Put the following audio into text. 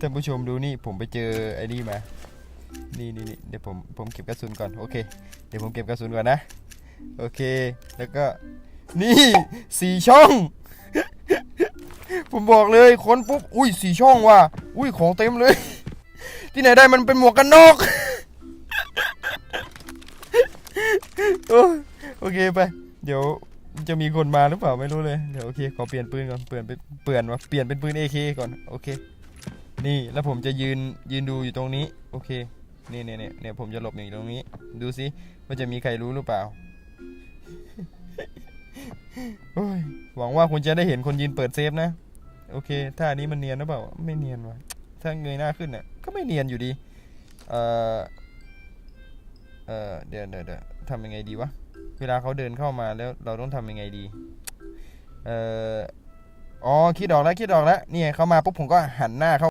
ท่านผู้ชมดูนี่ผมไปเจอไอ้นี่มา นี่นี่นี่เดี๋ยวผมผมเก็บกระสุนก่อนโอเค เดี๋ยวผมเก็บกระสุนก่อนนะ โอเค แล้วก็นี่สี่ช่อง ผมบอกเลยค้นปุ๊บอุ้ยสี่ช่องว่ะอุ้ยของเต็มเลย ที่ไหนได้มันเป็นหมวกกันน็อกโอเคไป เดี๋ยวจะมีคนมาหรือเปล่าไม่รู้เลย เดี๋ยวโอเคขอเปลี่ยนปืนก่อน เปลี่ยนเป็นเปลี่ยนวะเปลี่ยนเป็นปืน AK ก่อน โอเค นี่แล้วผมจะยืนยืนดูอยู่ตรงนี้ โอเคนี่เนี่ยเนี่ยเนี่ยผมจะหลบอยู่ตรงนี้ ดูซิว่าจะมีใครรู้หรือเปล่าหวังว่าคุณจะได้เห็นคนยืนเปิดเซฟนะ โอเคท่าอันนี้มันเนียนหรือเปล่า ไม่เนียนวะถ้าเงยหน้าขึ้นน่ะก็ไม่เนียนอยู่ดี เอ่อเอ่อเดี๋ยวเดี๋ยวเดี๋ยวทำยังไงดีวะ เวลาเขาเดินเข้ามาแล้วเราต้องทำยังไงดี เอ่ออ๋อคิดออกแล้วคิดออกแล้วนี่ไงเขามาปุ๊บผมก็หันหน้าเขา